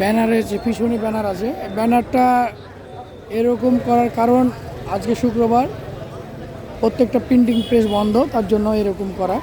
ব্যানারে যে পিছনে ব্যানার আছে। ব্যানারটা এরকম করার কারণ আজকে শুক্রবার প্রত্যেকটা প্রিন্টিং প্রেস বন্ধ, তার জন্য এরকম করা।